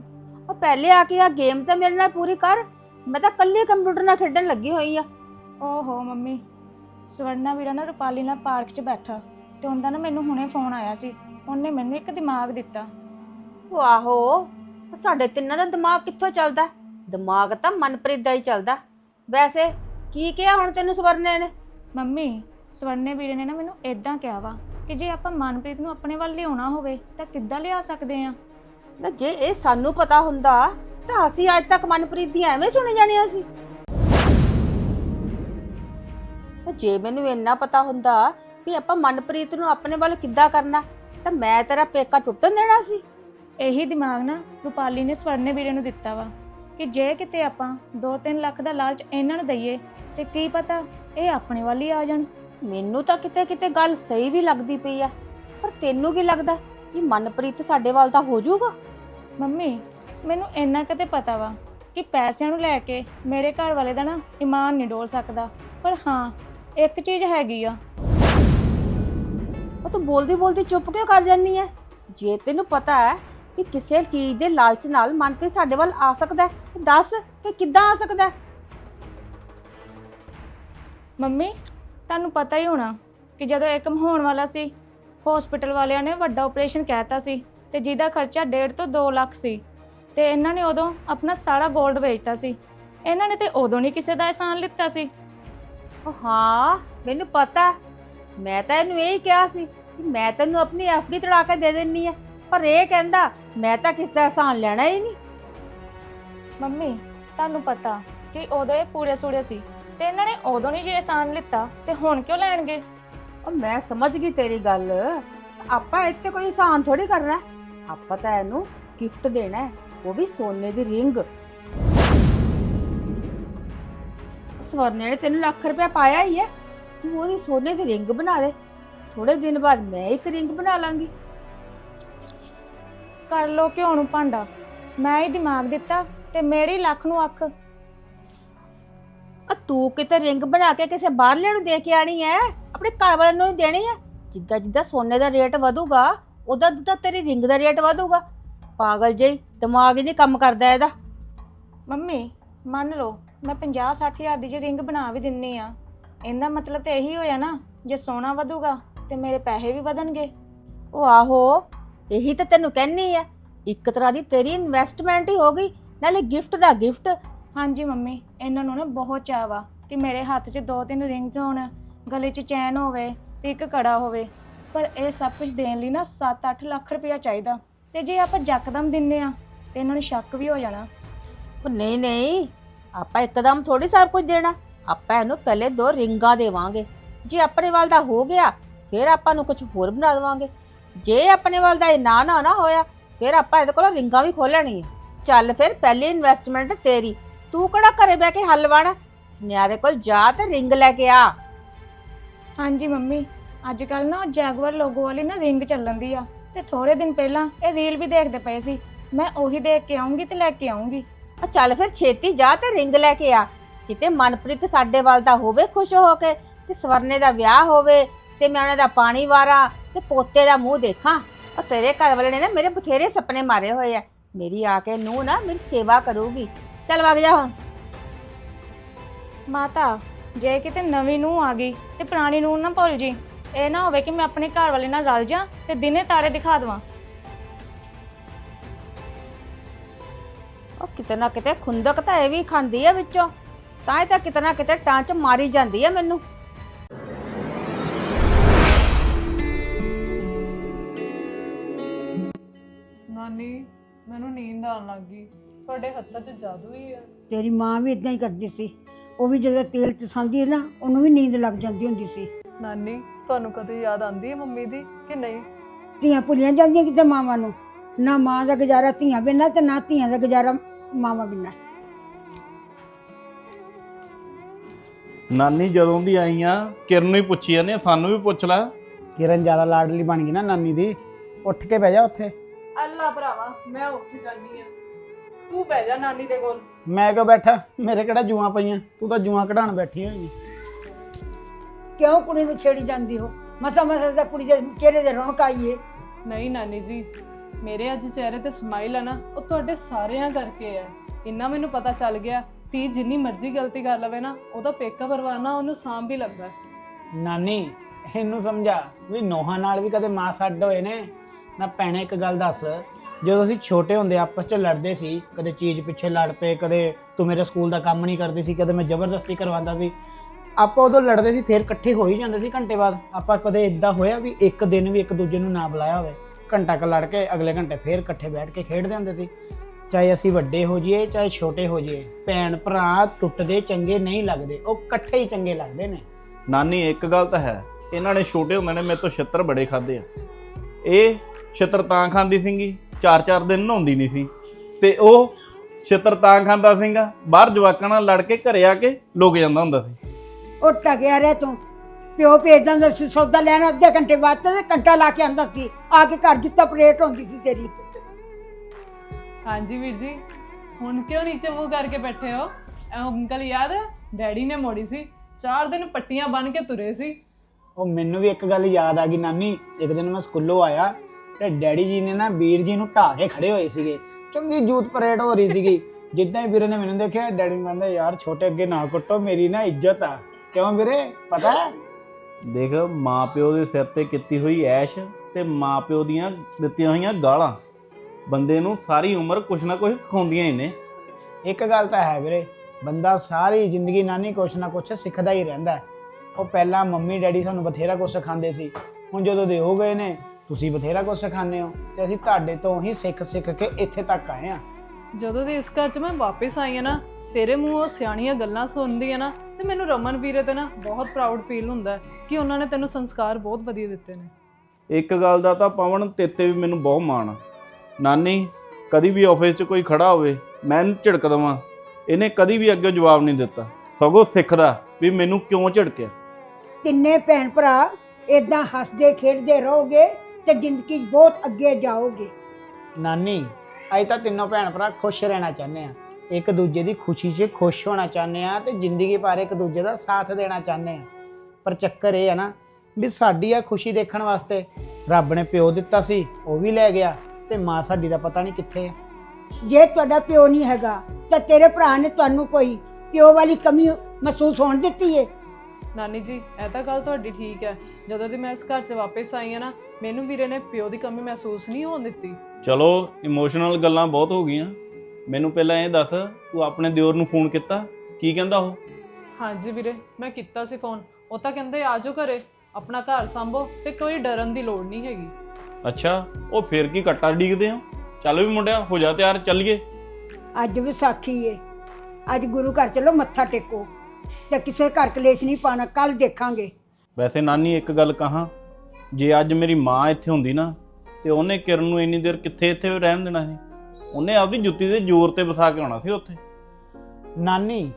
ਉਹ ਪਹਿਲੇ ਆ ਕੇ ਆ ਗੇਮ ਤਾਂ ਮੇਰੇ ਨਾਲ ਪੂਰੀ ਕਰ। ਮੈਂ ਤਾਂ ਕੱਲੀ ਕੰਪਿਊਟਰ ਨਾਲ ਖੇਡਣ ਲੱਗੀ ਹੋਈ ਆ। ਓਹੋ ਮੰਮੀ ਸਵਰਨਾ ਵੀਰਾ ਨਾ ਰੁਪਾਲੀ ਨਾਲ ਪਾਰਕ 'ਚ ਬੈਠਾ ਤੇ ਹੁੰਦਾ ਨਾ ਮੈਨੂੰ ਹੁਣੇ ਫੋਨ ਆਇਆ ਸੀ। ਉਹਨੇ ਮੈਨੂੰ ਇੱਕ ਦਿਮਾਗ ਦਿੱਤਾ। ਉਹ ਆਹੋ ਉਹ ਸਾਡੇ ਤਿੰਨਾਂ ਦਾ ਦਿਮਾਗ ਕਿੱਥੋਂ ਚੱਲਦਾ? ਦਿਮਾਗ ਤਾਂ ਮਨਪ੍ਰੀਤ ਦਾ ਹੀ ਚੱਲਦਾ। ਵੈਸੇ ਕੀ ਕਿਹਾ ਹੁਣ ਤੈਨੂੰ ਸਵਰਨੇ ਨੇ? ਮੰਮੀ ਸਵਰਨੇ ਵੀਰੇ ਨੇ ਨਾ ਮੈਨੂੰ ਇਦਾਂ ਕਿਹਾ ਵਾ ਕਿ ਜੇ ਆਪਾਂ ਮਨਪ੍ਰੀਤ ਨੂੰ ਆਪਣੇ ਵੱਲ ਲਿਆਉਣਾ ਹੋਵੇ ਤਾਂ ਕਿੱਦਾਂ ਲਿਆ ਸਕਦੇ ਆ? ਨਾ ਜੇ ਇਹ ਸਾਨੂੰ ਪਤਾ ਹੁੰਦਾ ਤਾਂ ਅਸੀਂ ਅੱਜ ਤੱਕ ਮਨਪ੍ਰੀਤ ਦੀ ਐਵੇਂ ਸੁਣੀ ਜਾਣੀਆਂ ਸੀ ਤਾਂ ਜੇ ਮੈਨੂੰ ਇੰਨਾ ਪਤਾ ਹੁੰਦਾ ਵੀ ਆਪਾਂ ਮਨਪ੍ਰੀਤ ਨੂੰ ਆਪਣੇ ਵੱਲ ਕਿੱਦਾਂ ਕਰਨਾ ਤਾਂ ਮੈਂ ਤੇਰਾ ਪੇਕਾ ਟੁੱਟਣ ਦੇਣਾ ਸੀ। ਇਹੀ ਦਿਮਾਗ ਨਾ ਰੁਪਾਲੀ ਨੇ ਸਵਰਨੇ ਵੀਰੇ ਨੂੰ ਦਿੱਤਾ ਵਾ ਕਿ ਜੇ ਕਿਤੇ ਆਪਾਂ 2-3 ਲੱਖ ਦਾ ਲਾਲਚ ਇਹਨਾਂ ਨੂੰ ਦਈਏ ਤੇ ਕੀ ਪਤਾ ਇਹ ਆਪਣੇ ਵੱਲ ਹੀ ਆ ਜਾਣ। ਮੈਨੂੰ ਤਾਂ ਕਿਤੇ ਕਿਤੇ ਗੱਲ ਸਹੀ ਵੀ ਲੱਗਦੀ ਪਈ ਆ। ਪਰ ਤੈਨੂੰ ਕੀ ਲੱਗਦਾ? ਕਿ ਮਨਪ੍ਰੀਤ ਸਾਡੇ ਵੱਲ ਤਾਂ ਹੋ ਜਾਊਗਾ? ਮੰਮੀ ਮੈਨੂੰ ਇੰਨਾ ਕਦੇ ਪਤਾ ਵਾ ਕਿ ਪੈਸਿਆਂ ਨੂੰ ਲੈ ਕੇ ਮੇਰੇ ਘਰ ਵਾਲੇ ਦਾ ਨਾ ਇਮਾਨ ਨਹੀਂ ਡੋਲ ਸਕਦਾ। ਪਰ ਹਾਂ ਇੱਕ ਚੀਜ਼ ਹੈਗੀ ਆ। ਉਹ ਤੂੰ ਬੋਲਦੀ ਬੋਲਦੀ ਚੁੱਪ ਕਿਉਂ ਕਰ ਜਾਨੀ ਹੈ ਜੇ ਤੈਨੂੰ ਪਤਾ ਹੈ ਕਿ ਕਿਸੇ ਚੀਜ਼ ਦੇ ਲਾਲਚ ਨਾਲ ਮਨਪ੍ਰੀਤ ਸਾਡੇ ਵੱਲ ਆ ਸਕਦਾ ਹੈ ਤਾਂ ਦੱਸ ਕਿ ਕਿੱਦਾਂ ਆ ਸਕਦਾ ਹੈ ਮੰਮੀ ਤੁਹਾਨੂੰ ਪਤਾ ਹੀ ਹੋਣਾ ਕਿ ਜਦੋਂ ਏਕਮ ਹੋਣ ਵਾਲਾ ਸੀ ਹਸਪੀਟਲ ਵਾਲਿਆਂ ਨੇ ਵੱਡਾ ਆਪਰੇਸ਼ਨ ਕਹਿਤਾ ਸੀ ਤੇ ਜਿਹਦਾ ਖਰਚਾ 1.5 ਤੋਂ 2 ਲੱਖ ਸੀ ਤੇ ਇਹਨਾਂ ਨੇ ਉਦੋਂ ਆਪਣਾ ਸਾਰਾ 골ਡ ਵੇਚਤਾ ਸੀ। ਇਹਨਾਂ ਨੇ ਤੇ ਉਦੋਂ ਨਹੀਂ ਕਿਸੇ ਦਾ ਅਹਿਸਾਨ ਲਿੱਤਾ ਸੀ। ਉਹ ਹਾਂ ਮੈਨੂੰ ਪਤਾ। ਮੈਂ ਤਾਂ ਇਹਨੂੰ ਇਹ ਹੀ ਕਿਹਾ ਸੀ ਕਿ ਮੈਂ ਤੈਨੂੰ ਆਪਣੀ ਐਫਡੀ ਤੜਾ ਕੇ ਦੇ ਦੇਣੀ ਹੈ ਪਰ ਇਹ ਕਹਿੰਦਾ ਮੈਂ ਤਾਂ ਕਿਸ ਦਾ ਅਹਿਸਾਨ ਲੈਣਾ ਹੀ ਨਹੀਂ। ਮੰਮੀ ਤੁਹਾਨੂੰ ਪਤਾ ਕਿ ਉਦੋਂ ਇਹ ਪੂਰੇ ਸੂਰੇ ਸੀ। ਤੇ ਇਹਨਾਂ ਨੇ ਉਦੋਂ ਨਹੀਂ ਜੇ ਅਹਿਸਾਨ ਲਿੱਤਾ ਤੇ ਹੁਣ ਕਿਉਂ ਲੈਣਗੇ? ਉਹ ਮੈਂ ਸਮਝ ਗਈ ਤੇਰੀ ਗੱਲ। ਆਪਾਂ ਇੱਥੇ ਕੋਈ ਆਸਾਨ ਥੋੜੀ ਕਰਨਾ ਹੈ। ਆਪਾਂ ਤਾਂ ਇਹਨੂੰ ਗਿਫਟ ਦੇਣਾ ਹੈ। ਉਹ ਵੀ ਸੋਨੇ ਦੀ ਰਿੰਗ। ਸਵਰਨੇ ਨੇ ਤੈਨੂੰ ਲੱਖ ਰੁਪਇਆ ਪਾਇਆ ਹੀ ਹੈ। ਤੂੰ ਉਹਦੀ ਸੋਨੇ ਦੀ ਰਿੰਗ ਬਣਾ ਦੇ ਥੋੜੇ ਦਿਨ ਬਾਅਦ ਮੈਂ ਇੱਕ ਰਿੰਗ ਬਣਾ ਲਾਂਗੀ। ਕਰ ਲੋ ਘਿਓ ਨੂੰ ਭਾਂਡਾ। ਮੈਂ ਹੀ ਦਿਮਾਗ ਦਿੱਤਾ ਤੇ ਮੇਰੀ ਲੱਖ ਨੂੰ ਅੱਖ। ਆ ਤੂੰ ਕਿਤੇ ਰਿੰਗ ਬਣਾ ਕੇ ਕਿਸੇ ਬਾਹਰਲੇ ਨੂੰ ਦੇ ਕੇ ਆਣੀ ਹੈ ਆਪਣੇ ਘਰ ਵਾਲਿਆਂ ਨੂੰ ਹੀ ਦੇਣੀ ਹੈ ਜਿੱਦਾਂ ਜਿੱਦਾਂ ਸੋਨੇ ਦਾ ਰੇਟ ਵਧੂਗਾ ਉਦਾਂ ਉਦਾਂ ਤੇਰੀ ਰਿੰਗ ਦਾ ਰੇਟ ਵਧੂਗਾ। ਪਾਗਲ ਜਿਹੀ ਦਿਮਾਗ ਹੀ ਨਹੀਂ ਕੰਮ ਕਰਦਾ ਇਹਦਾ। ਮੰਮੀ ਮੰਨ ਲਓ ਮੈਂ 50 60 ਹਜ਼ਾਰ ਦੀ ਜੇ ਰਿੰਗ ਬਣਾ ਵੀ ਦਿੰਨੀ ਆ। ਇਹਦਾ ਮਤਲਬ ਤੇ ਇਹੀ ਹੋਇਆ ਨਾ ਜੇ ਸੋਨਾ ਵਧੂਗਾ ਤੇ ਮੇਰੇ ਪੈਸੇ ਵੀ ਵਧਣਗੇ। ਉਹ ਆਹੋ ਇਹੀ ਤਾਂ ਤੈਨੂੰ ਕਹਿਣੀ ਹੈ ਇੱਕ ਤਰ੍ਹਾਂ ਦੀ ਤੇਰੀ ਇਨਵੈਸਟਮੈਂਟ ਹੀ ਹੋ ਗਈ ਨਾਲੇ ਗਿਫਟ ਦਾ ਗਿਫਟ ਹਾਂਜੀ ਮੰਮੀ, ਇਹਨਾਂ ਨੂੰ ਨਾ ਬਹੁਤ ਚਾਅ ਵਾ ਕਿ ਮੇਰੇ ਹੱਥ 'ਚ ਦੋ ਤਿੰਨ ਰਿੰਗਸ ਹੋਣ, ਗਲੇ 'ਚ ਚੈਨ ਹੋਵੇ ਤੇ ਇੱਕ ਕੜਾ ਹੋਵੇ। ਪਰ ਇਹ ਸਭ ਕੁਝ ਦੇਣ ਲਈ ਨਾ 7-8 ਲੱਖ ਰੁਪਇਆ ਚਾਹੀਦਾ। ਤੇ ਜੇ ਆਪਾਂ ਯਕਦਮ ਦਿੰਨੇ ਆ, ਤੇ ਇਹਨਾਂ ਨੂੰ ਸ਼ੱਕ ਵੀ ਹੋ ਜਾਣਾ। ਉਹ ਨਹੀਂ ਨਹੀਂ, ਆਪਾਂ ਇੱਕਦਮ ਥੋੜੀ ਸਭ ਕੁਝ ਦੇਣਾ। ਆਪਾਂ ਇਹਨੂੰ ਪਹਿਲੇ ਦੋ ਰਿੰਗਾਂ ਦੇਵਾਂਗੇ। ਜੇ ਆਪਣੇ ਵੱਲ ਦਾ ਹੋ ਗਿਆ, ਫਿਰ ਆਪਾਂ ਨੂੰ ਕੁਝ ਹੋਰ ਬਣਾ ਦੇਵਾਂਗੇ। ਜੇ ਆਪਣੇ ਵੱਲ ਦਾ ਇਹ ਨਾ ਨਾ ਨਾ ਹੋਇਆ, ਫਿਰ ਆਪਾਂ ਇਹਦੇ ਕੋਲੋਂ ਰਿੰਗਾਂ ਵੀ ਖੋਲਣੀ ਹੈ ਚੱਲ ਫਿਰ ਪਹਿਲੀ ਇਨਵੈਸਟਮੈਂਟ ਤੇਰੀ। ਤੂੰ ਕਿਹੜਾ ਘਰੇ ਬਹਿ ਕੇ ਹੱਲ ਵਾਣਾ? ਸੁਨਿਆਰੇ ਕੋਲ ਜਾ ਤੇ ਰਿੰਗ ਲੈ ਕੇ ਆ। ਹਾਂਜੀ ਮੰਮੀ ਅੱਜ ਕੱਲ ਨਾ ਜੈਗੁਆਰ ਲੋਗੋ ਵਾਲੀ ਨਾ ਰਿੰਗ ਚੱਲਣ ਦੀ ਆ ਤੇ ਥੋੜੇ ਦਿਨ ਪਹਿਲਾਂ ਇਹ ਰੀਲ ਵੀ ਦੇਖਦੇ ਪਏ ਸੀ। ਮੈਂ ਉਹੀ ਦੇਖ ਕੇ ਆਉਂਗੀ ਤੇ ਲੈ ਕੇ ਆਉਂਗੀ ਆ ਚੱਲ ਫਿਰ ਛੇਤੀ ਜਾ ਤੇ ਰਿੰਗ ਲੈ ਕੇ ਆ। ਕਿਤੇ ਮਨਪ੍ਰੀਤ ਸਾਡੇ ਵੱਲ ਦਾ ਹੋਵੇ ਖੁਸ਼ ਹੋ ਕੇ ਤੇ ਸਵਰਨੇ ਦਾ ਵਿਆਹ ਹੋਵੇ ਤੇ ਮੈਂ ਉਹਨਾਂ ਦਾ ਪਾਣੀ ਵਾਰਾਂ ਤੇ ਪੋਤੇ ਦਾ ਮੂੰਹ ਦੇਖਾਂ। ਉਹ ਤੇਰੇ ਘਰ ਵਾਲੇ ਨੇ ਨਾ ਮੇਰੇ ਬਥੇਰੇ ਸੁਪਨੇ ਮਾਰੇ ਹੋਏ ਆ। ਮੇਰੀ ਆ ਕੇ ਨੂੰ ਨਾ ਮੇਰੀ ਸੇਵਾ ਕਰੂਗੀ। ਚੱਲ ਵਗ ਜਾ ਹੁਣ। ਮਾਤਾ ਜੇ ਕਿਤੇ ਨਵੀਂ ਨੂੰ ਆ ਗਈ ਤੇ ਪੁਰਾਣੀ ਨੂੰ ਨਾ ਭੁੱਲ ਜੀ। ਇਹ ਨਾ ਹੋਵੇ ਕਿ ਮੈਂ ਆਪਣੇ ਘਰ ਵਾਲੇ ਨਾਲ ਰਲ ਜਾ ਤੇ ਦਿਨੇ ਤਾਰੇ ਦਿਖਾ ਦਵਾਂ। ਉਹ ਕਿਤੇ ਨਾ ਕਿਤੇ ਖੁੰਦਕ ਤਾਂ ਇਹ ਵੀ ਖਾਂਦੀ ਆ ਵਿੱਚੋਂ। ਤਾਂ ਇਹ ਤਾਂ ਕਿਤੇ ਨਾ ਕਿਤੇ ਟਾਂਚ ਮਾਰੀ ਜਾਂਦੀ ਆ ਮੈਨੂੰ। ਨਾਨੀ ਮੈਨੂੰ ਨੀਂਦ ਆਉਣ ਲੱਗ ਗਈ। ਤੁਹਾਡੇ ਹੱਥਾਂ 'ਚ ਜਾਦੂ ਹੀ ਹੈ ਤੇਰੀ ਮਾਂ ਵੀ ਇਦਾਂ ਹੀ ਕਰਦੀ ਸੀ। ਉਹ ਵੀ ਜਦੋਂ ਤੇਲ ਚ ਸੰਦੀ ਨਾ ਉਹਨੂੰ ਵੀ ਨੀਂਦ ਲੱਗ ਜਾਂਦੀ ਹੁੰਦੀ ਸੀ। ਨਾਨੀ ਤੁਹਾਨੂੰ ਕਦੇ ਯਾਦ ਆਉਂਦੀ ਹੈ ਮੰਮੀ ਦੀ ਕਿ ਨਹੀਂ? ਧੀਆਂ ਭੁੱਲੀਆਂ ਜਾਂਦੀਆਂ ਕਿਤੇ ਮਾਵਾਂ ਨੂੰ? ਨਾ ਮਾਂ ਦਾ ਗੁਜ਼ਾਰਾ ਧੀਆਂ ਬਿਨਾਂ ਤੇ ਨਾ ਧੀਆਂ ਦਾ ਗੁਜ਼ਾਰਾ ਮਾਵਾਂ ਬਿਨਾਂ। ਨਾਨੀ ਜਦੋਂ ਦੀ ਆਈ ਆ ਕਿਰਨ ਨੂੰ ਹੀ ਪੁੱਛੀ ਜਾਂਦੇ ਆ, ਸਾਨੂੰ ਵੀ ਪੁੱਛ ਲੈ। ਕਿਰਨ ਜ਼ਿਆਦਾ ਲਾਡਲੀ ਬਣ ਗਈ ਨਾ ਨਾਨੀ ਦੀ। ਉੱਠ ਕੇ ਬਹਿ ਜਾ ਉੱਥੇ। ਅੱਲਾ ਭਰਾਵਾ ਮੈਂ ਉੱਠ ਜਾਨੀ ਆ ਤੂੰ ਬਹਿ ਜਾ ਨਾਨੀ ਦੇ ਕੋਲ। ਮੈਂ ਕਿਉਂ ਬੈਠਾ? ਮੇਰੇ ਕਿਹੜਾ ਜੂਆਂ ਪਈਆਂ? ਤੂੰ ਤਾਂ ਜੂਆਂ ਕਢਾਣ ਬੈਠੀ ਹੋਈ ਹੈ ਕਿਉਂ ਕੁੜੀ ਨੂੰ ਛੇੜੀ ਜਾਂਦੀ ਹੋ? ਮਸਾ ਮਸਾ ਦਾ ਕੁੜੀ ਦੇ ਚਿਹਰੇ ਦੇ ਰੌਣਕ ਆਈਏ ਨਹੀਂ ਨਾਨੀ ਜੀ ਮੇਰੇ ਅੱਜ ਚਿਹਰੇ ਤੇ ਸਮਾਈਲ ਆ ਨਾ ਉਹ ਤੁਹਾਡੇ ਸਾਰਿਆਂ ਕਰਕੇ ਹੈ ਇੰਨਾ ਮੈਨੂੰ ਪਤਾ ਚੱਲ ਗਿਆ ਤੀ ਜਿੰਨੀ ਮਰਜ਼ੀ ਗਲਤੀ ਕਰ ਲਵੇ ਨਾ ਉਹਦਾ ਪੇਕਾ ਪਰਵਾਨਾ ਉਹਨੂੰ ਸਾਂਭ ਵੀ ਲੱਗਦਾ। ਨਾਨੀ ਇਹਨੂੰ ਸਮਝਾ ਵੀ ਨੋਹਾਂ ਨਾਲ ਵੀ ਕਦੇ ਮਾਂ ਛੱਡ ਹੋਏ ਨੇ। ਨਾ ਭੈਣੇ ਇੱਕ ਗੱਲ ਦੱਸ ਜਦੋਂ ਅਸੀਂ ਛੋਟੇ ਹੁੰਦੇ ਆਪਸ 'ਚ ਲੜਦੇ ਸੀ, ਕਦੇ ਚੀਜ਼ ਪਿੱਛੇ ਲੜ ਪਏ, ਕਦੇ ਤੂੰ ਮੇਰੇ ਸਕੂਲ ਦਾ ਕੰਮ ਨਹੀਂ ਕਰਦੀ ਸੀ, ਕਦੇ ਮੈਂ ਜ਼ਬਰਦਸਤੀ ਕਰਵਾਉਂਦਾ ਸੀ। ਆਪਾਂ ਉਦੋਂ ਲੜਦੇ ਸੀ, ਫਿਰ ਇਕੱਠੇ ਹੋ ਹੀ ਜਾਂਦੇ ਸੀ ਘੰਟੇ ਬਾਅਦ। ਆਪਾਂ ਕਦੇ ਇਦਾਂ ਹੋਇਆ ਵੀ ਇੱਕ ਦਿਨ ਵੀ ਇੱਕ ਦੂਜੇ ਨੂੰ ਨਾ ਬੁਲਾਇਆ ਹੋਵੇ। ਘੰਟਾ ਕ ਲੜ ਕੇ ਅਗਲੇ ਘੰਟੇ ਫਿਰ ਇਕੱਠੇ ਬੈਠ ਕੇ ਖੇਡਦੇ ਹੁੰਦੇ ਸੀ। ਚਾਹੇ ਅਸੀਂ ਵੱਡੇ ਹੋ ਜਾਈਏ, ਚਾਹੇ ਛੋਟੇ ਹੋ ਜਾਈਏ, ਭੈਣ ਭਰਾ ਟੁੱਟਦੇ, ਚੰਗੇ ਨਹੀਂ ਲੱਗਦੇ, ਉਹ ਇਕੱਠੇ ਹੀ ਚੰਗੇ ਲੱਗਦੇ ਨੇ। ਨਾਨੀ, ਇੱਕ ਗੱਲ ਤਾਂ ਹੈ, ਇਹਨਾਂ ਨੇ ਛੋਟੇ ਹੁੰਦੇ ਨੇ ਮੇਰੇ ਤੋਂ ਛਿੱਤਰ ਬੜੇ ਖਾਦੇ ਆ। ਇਹ ਛਿੱਤਰ ਤਾਂ ਖਾਂਦੀ ਸੀਗੀ। ਚਾਰ ਚਾਰ ਦਿਨ ਨਹਾਉਂਦੀ ਨਹੀਂ ਸੀ। ਤੇ ਉਹ ਛਿੱਤਰ ਤਾਂ ਖਾਂਦਾ ਸੀਗਾ ਬਾਹਰ ਜਵਾਕਾਂ ਨਾਲ ਲੜ ਕੇ ਘਰੇ ਆ ਕੇ ਲੁਕ ਜਾਂਦਾ ਹੁੰਦਾ ਸੀ। ਉੱਠ ਗਿਆ ਰਹਿ ਤੂੰ। ਪਿਓ ਭੇਜ ਦਿੰਦਾ ਸੀ ਸੌਦਾ ਲੈਣ ਅੱਧੇ ਘੰਟੇ ਬਾਅਦ ਤੇ ਘੰਟਾ ਲਾ ਕੇ ਆਂਦਾ ਸੀ ਆ ਕੇ ਘਰ ਜੁੱਤਾ ਪਲੇਟ ਹੁੰਦੀ ਸੀ ਤੇਰੀ। ਹਾਂਜੀ ਵੀਰ ਜੀ ਹੁਣ ਕਿਉਂ ਨੀਚੇ ਮੂੰਹ ਕਰਕੇ ਬੈਠੇ ਹੋ? ਇਹ ਅੰਕਲ ਯਾਦ ਹੈ ਡੈਡੀ ਨੇ ਮੋੜੀ ਸੀ ਚਾਰ ਦਿਨ ਪੱਟੀਆਂ ਬੰਨ ਕੇ ਤੁਰੇ ਸੀ। ਉਹ ਮੈਨੂੰ ਵੀ ਇੱਕ ਗੱਲ ਯਾਦ ਆ ਗਈ ਨਾਨੀ ਇੱਕ ਦਿਨ ਮੈਂ ਸਕੂਲੋਂ ਆਇਆ ਤੇ ਡੈਡੀ ਜੀ ਨੇ ਨਾ ਵੀਰ ਜੀ ਨੂੰ ਢਾ ਕੇ ਖੜੇ ਹੋਏ ਸੀਗੇ। ਚੰਗੀ ਜੂਤ ਪਰੇਡ ਹੋ ਰਹੀ ਸੀਗੀ। ਜਿੱਦਾਂ ਹੀ ਵੀਰੇ ਨੇ ਮੈਨੂੰ ਦੇਖਿਆ ਡੈਡੀ ਨੂੰ ਕਹਿੰਦਾ ਯਾਰ ਛੋਟੇ ਅੱਗੇ ਨਾ ਕੁੱਟੋ ਮੇਰੀ ਨਾ ਇੱਜ਼ਤ ਆ। ਕਿਉਂ ਵੀਰੇ? ਪਤਾ ਦੇਖ ਮਾਪਿਓ ਦੇ ਸਿਰ ਤੇ ਕੀਤੀ ਹੋਈ ਐਸ਼ ਤੇ ਮਾਪਿਓ ਦੀਆਂ ਦਿੱਤੀਆਂ ਹੋਈਆਂ ਗਾਲਾਂ ਬੰਦੇ ਨੂੰ ਸਾਰੀ ਉਮਰ ਕੁਛ ਨਾ ਕੁਛ ਸਿਖਾਉਂਦੀਆਂ ਹੀ ਨੇ। ਇੱਕ ਗੱਲ ਤਾਂ ਹੈ ਵੀਰੇ ਬੰਦਾ ਸਾਰੀ ਜ਼ਿੰਦਗੀ ਨਾਨੀ ਕੁਛ ਨਾ ਕੁਛ ਸਿੱਖਦਾ ਹੀ ਰਹਿੰਦਾ। ਉਹ ਪਹਿਲਾਂ ਮੰਮੀ ਡੈਡੀ ਸਾਨੂੰ ਬਥੇਰਾ ਕੁਛ ਸਿਖਾਉਂਦੇ ਸੀ। ਹੁਣ ਜਦੋਂ ਦੇ ਹੋ ਗਏ ਨੇ ਤੁਸੀਂ ਬਥੇਰਾ ਕੁਛ ਸਿਖਾਉਂਦੇ ਹੋ ਤੇ ਅਸੀਂ ਤੁਹਾਡੇ ਤੋਂ ਹੀ ਸਿੱਖ ਸਿੱਖ ਕੇ ਇੱਥੇ ਤੱਕ ਆਏ ਆ ਜਦੋਂ ਦੀ ਇਸ ਘਰ 'ਚ ਮੈਂ ਵਾਪਸ ਆਈ ਹਾਂ ਨਾ ਤੇਰੇ ਮੂੰਹੋਂ ਸਿਆਣੀਆਂ ਗੱਲਾਂ ਸੁਣਦੀ ਆ ਨਾ ਤੇ ਮੈਨੂੰ ਰਮਨ ਵੀਰੇ ਤੇ ਨਾ ਬਹੁਤ ਪ੍ਰਾਊਡ ਫੀਲ ਹੁੰਦਾ ਹੈ ਕਿ ਉਹਨਾਂ ਨੇ ਤੈਨੂੰ ਸੰਸਕਾਰ ਬਹੁਤ ਵਧੀਆ ਦਿੱਤੇ ਨੇ। ਇੱਕ ਗੱਲ ਦਾ ਤਾਂ ਪਵਨ ਤੇਤੇ ਵੀ ਮੈਨੂੰ ਬਹੁਤ ਮਾਣ ਆ। ਨਾਨੀ ਕਦੀ ਵੀ ਆਫਿਸ 'ਚ ਕੋਈ ਖੜਾ ਹੋਵੇ ਮੈਂ ਇਹਨੂੰ ਝਿੜਕ ਦਵਾਂ। ਇਹਨੇ ਕਦੀ ਵੀ ਅੱਗੇ ਜਵਾਬ ਨਹੀਂ ਦਿੱਤਾ। ਸਗੋਂ ਸਿੱਖਦਾ ਵੀ ਮੈਨੂੰ ਕਿਉਂ ਝਿੜਕਿਆ। ਤਿੰਨੇ ਭੈਣ ਭਰਾ ਇਦਾਂ ਹੱਸਦੇ ਖੇਡਦੇ ਰਹੋਗੇ ਤੇ ਜ਼ਿੰਦਗੀ 'ਚ ਬਹੁਤ ਅੱਗੇ ਜਾਓਗੇ। ਨਾਨੀ ਅਸੀਂ ਤਾਂ ਤਿੰਨੋਂ ਭੈਣ ਭਰਾ ਖੁਸ਼ ਰਹਿਣਾ ਚਾਹੁੰਦੇ ਆ ਇੱਕ ਦੂਜੇ ਦੀ ਖੁਸ਼ੀ 'ਚ ਖੁਸ਼ ਹੋਣਾ ਚਾਹੁੰਦੇ ਆ ਤੇ ਜ਼ਿੰਦਗੀ ਭਰ ਇੱਕ ਦੂਜੇ ਦਾ ਸਾਥ ਦੇਣਾ ਚਾਹੁੰਦੇ ਆ ਪਰ ਚੱਕਰ ਇਹ ਆ ਨਾ ਵੀ ਸਾਡੀ ਆ ਖੁਸ਼ੀ ਦੇਖਣ ਵਾਸਤੇ ਰੱਬ ਨੇ ਪਿਓ ਦਿੱਤਾ ਸੀ ਉਹ ਵੀ ਲੈ ਗਿਆ ਤੇ ਮਾਂ ਸਾਡੀ ਦਾ ਪਤਾ ਨਹੀਂ ਕਿੱਥੇ ਹੈ ਜੇ ਤੁਹਾਡਾ ਪਿਓ ਨਹੀਂ ਹੈਗਾ ਤਾਂ ਤੇਰੇ ਭਰਾ ਨੇ ਤੁਹਾਨੂੰ ਕੋਈ ਪਿਓ ਵਾਲੀ ਕਮੀ ਮਹਿਸੂਸ ਹੋਣ ਦਿੱਤੀ ਏ। ਨਾਨੀ ਜੀ ਇਹ ਤਾਂ ਗੱਲ ਤੁਹਾਡੀ ਠੀਕ ਹੈ। ਜਦੋਂ ਦੀ ਮੈਂ ਇਸ ਘਰ 'ਚ ਵਾਪਸ ਆਈ ਆ ਨਾ ਮੈਨੂੰ ਵੀਰੇ ਨੇ ਪਿਓ ਦੀ ਕਮੀ ਮਹਿਸੂਸ ਨਹੀਂ ਹੋਣ ਦਿੱਤੀ। ਚਲੋ ਇਮੋਸ਼ਨਲ ਗੱਲਾਂ ਬਹੁਤ ਹੋ ਗਈਆਂ। ਮੈਨੂੰ ਪਹਿਲਾਂ ਇਹ ਦੱਸ ਤੂੰ ਆਪਣੇ ਦਿਓਰ ਨੂੰ ਫੋਨ ਕੀਤਾ? ਕੀ ਕਹਿੰਦਾ ਉਹ? ਹਾਂਜੀ ਵੀਰੇ ਮੈਂ ਕੀਤਾ ਸੀ ਫੋਨ। ਉਹ ਤਾਂ ਕਹਿੰਦੇ ਆ ਜਾਓ ਘਰੇ। ਆਪਣਾ ਘਰ ਸੰਭੋ ਤੇ ਕੋਈ ਡਰਨ ਦੀ ਲੋੜ ਨਹੀਂ ਹੈਗੀ। ਅੱਛਾ ਉਹ ਫੇਰ ਕੀ ਕੱਟਾ ਡੀਕਦੇ ਆ ਚੱਲ ਵੀ ਮੁੰਡਿਆ ਹੋ ਜਾ ਤਿਆਰ ਚੱਲੀਏ। ਅੱਜ ਵਿਸਾਖੀ ਏ। ਅੱਜ ਗੁਰੂ ਘਰ ਚਲੋ ਮੱਥਾ ਟੇਕੋ। ਤੇ ਕਿਸੇ ਘਰ ਕਲੇਸ਼ ਨਹੀਂ ਪਾਣਾ ਕੱਲ ਦੇਖਾਂਗੇ। ਵੈਸੇ ਨਾਨੀ ਇੱਕ ਗੱਲ ਕਹਾਂ ਜੇ ਅੱਜ ਮੇਰੀ ਮਾਂ ਇੱਥੇ ਹੁੰਦੀ ਨਾ, ਤੇ ਉਹਨੇ ਕਿਰਨ ਨੂੰ ਇੰਨੀ ਦੇਰ ਕਿੱਥੇ ਇੱਥੇ ਰਹਿਣ ਦੇਣਾ ਸੀ? ਉਹਨੇ ਆਪਦੀ ਜੁੱਤੀ ਦੇ ਜ਼ੋਰ ਤੇ ਵਸਾ ਕੇ ਆਉਣਾ ਸੀ ਉੱਥੇ। ਨਾਨੀ,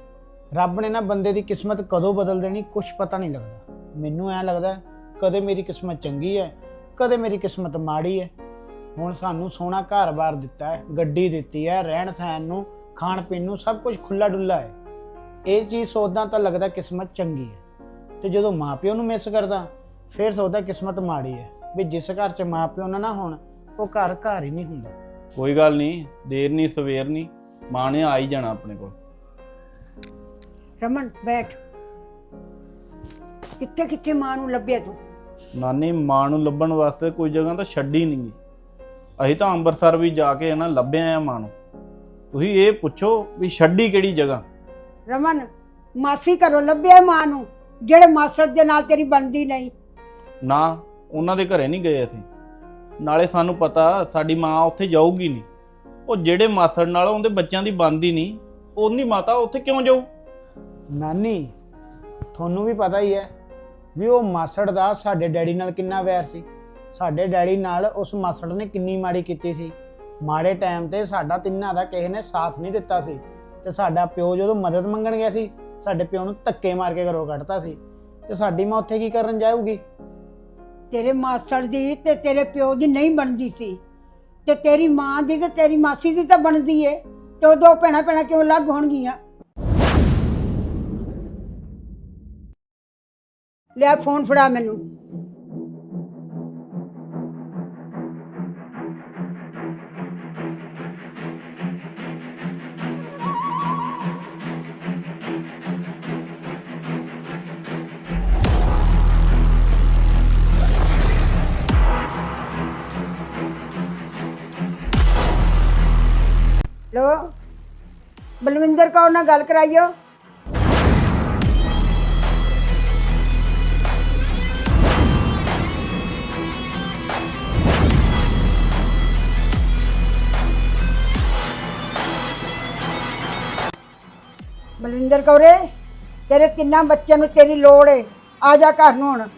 ਰੱਬ ਨੇ ਨਾ ਬੰਦੇ ਦੀ ਕਿਸਮਤ ਕਦੋਂ ਬਦਲ ਦੇਣੀ ਕੁਝ ਪਤਾ ਨਹੀਂ ਲੱਗਦਾ। ਮੈਨੂੰ ਐ ਲੱਗਦਾ, ਕਦੇ ਮੇਰੀ ਕਿਸਮਤ ਚੰਗੀ ਹੈ ਕਦੇ ਮੇਰੀ ਕਿਸਮਤ ਮਾੜੀ ਹੈ ਹੁਣ ਸਾਨੂੰ ਸੋਹਣਾ ਘਰ-ਬਾਰ ਦਿੱਤਾ ਹੈ ਗੱਡੀ ਦਿੱਤੀ ਹੈ ਰਹਿਣ ਸਹਿਣ ਨੂੰ ਖਾਣ ਪੀਣ ਨੂੰ, ਸਭ ਕੁਝ ਖੁੱਲਾ ਡੁੱਲਾ ਹੈ ਇਹ ਚੀਜ਼ ਸੋਚਦਾ ਤਾਂ ਲੱਗਦਾ ਕਿਸਮਤ ਚੰਗੀ ਹੈ ਤੇ ਜਦੋਂ ਮਾਪਿਓ ਨੂੰ ਮਿਸ ਕਰਦਾ ਫਿਰ ਸੋਚਦਾ ਕਿਸਮਤ ਮਾੜੀ ਹੈ ਵੀ ਜਿਸ ਘਰ 'ਚ ਮਾਪਿਓ ਨਾ ਨਾ ਹੋਣ ਉਹ ਘਰ ਘਰ ਹੀ ਨਹੀਂ ਹੁੰਦਾ। ਕੋਈ ਗੱਲ ਨਹੀਂ ਦੇਰ ਨਹੀਂ ਸਵੇਰ ਨਹੀਂ ਮਾਂ ਨੇ ਆ ਹੀ ਜਾਣਾ ਆਪਣੇ ਕੋਲ। ਰਮਨ ਬੈਠ। ਕਿੱਥੇ ਕਿੱਥੇ ਮਾਂ ਨੂੰ ਲੱਭਿਆ ਤੂੰ? ਨਾਨੀ ਮਾਂ ਨੂੰ ਲੱਭਣ ਵਾਸਤੇ ਕੋਈ ਜਗ੍ਹਾ ਤਾਂ ਛੱਡੀ ਨਹੀਂ ਗਈ ਅਸੀਂ ਤਾਂ ਅੰਮ੍ਰਿਤਸਰ ਵੀ ਜਾ ਕੇ ਨਾ ਲੱਭਿਆ ਆ ਮਾਂ ਨੂੰ। ਤੁਸੀਂ ਇਹ ਪੁੱਛੋ ਵੀ ਛੱਡੀ ਕਿਹੜੀ ਜਗ੍ਹਾ? ਰਮਨ ਮਾਸੀ ਘਰੋਂ ਲੱਭਿਆ ਮਾਂ ਨੂੰ ਜਿਹੜੇ ਮਾਸੜ ਦੇ ਨਾਲ ਤੇਰੀ ਬਣਦੀ ਨਹੀਂ। ਨਾ, ਉਹਨਾਂ ਦੇ ਘਰੇ ਨਹੀਂ ਗਏ ਅਸੀਂ। ਨਾਲੇ ਸਾਨੂੰ ਪਤਾ, ਸਾਡੀ ਮਾਂ ਉੱਥੇ ਜਾਊਗੀ ਨਹੀਂ। ਉਹ ਜਿਹੜੇ ਮਾਸੜ ਨਾਲ ਉਹਦੇ ਬੱਚਿਆਂ ਦੀ ਬਣਦੀ ਨਹੀਂ, ਉਹਦੀ ਮਾਤਾ ਉੱਥੇ ਕਿਉਂ ਜਾਊ? ਨਾਨੀ, ਤੁਹਾਨੂੰ ਵੀ ਪਤਾ ਹੀ ਹੈ ਵੀ ਉਹ ਮਾਸੜ ਦਾ ਸਾਡੇ ਡੈਡੀ ਨਾਲ ਕਿੰਨਾ ਵੈਰ ਸੀ। ਸਾਡੇ ਡੈਡੀ ਨਾਲ ਉਸ ਮਾਸੜ ਨੇ ਕਿੰਨੀ ਮਾੜੀ ਕੀਤੀ ਸੀ। ਮਾੜੇ ਟਾਈਮ ਤੇ ਸਾਡਾ ਤਿੰਨਾਂ ਦਾ ਕਿਸੇ ਨੇ ਸਾਥ ਨਹੀਂ ਦਿੱਤਾ ਸੀ। ਤੇ ਸਾਡਾ ਪਿਓ ਜਦੋਂ ਮਦਦ ਮੰਗਣ ਗਿਆ ਸੀ, ਸਾਡੇ ਪਿਓ ਨੂੰ ਧੱਕੇ ਮਾਰ ਕੇ ਘਰੋਂ ਕੱਢਤਾ ਸੀ। ਤੇ ਸਾਡੀ ਮਾਂ ਉੱਥੇ ਕੀ ਕਰਨ ਜਾਊਗੀ? ਤੇਰੇ ਮਾਸੜ ਦੀ ਤੇ ਤੇਰੇ ਪਿਓ ਦੀ ਨਹੀਂ ਬਣਦੀ ਸੀ। ਤੇ ਤੇਰੀ ਮਾਂ ਦੀ ਤੇ ਤੇਰੀ ਮਾਸੀ ਦੀ ਤਾਂ ਬਣਦੀ ਏ। ਤੇ ਉਹ ਦੋ ਭੈਣਾਂ ਭੈਣਾਂ ਕਿਉਂ ਅਲੱਗ ਹੋਣਗੀਆਂ? ਲੈ ਫੋਨ ਫੜਾ ਮੈਨੂੰ। ਲੋ ਬਲਵਿੰਦਰ ਕੌਰ ਨਾਲ ਗੱਲ ਕਰਾਈਓ। ਬਲਵਿੰਦਰ ਕੌਰੇ, ਤੇਰੇ ਤਿੰਨਾਂ ਬੱਚਿਆਂ ਨੂੰ ਤੇਰੀ ਲੋੜ ਏ। ਆ ਜਾ ਘਰ ਨੂੰ ਹੁਣ।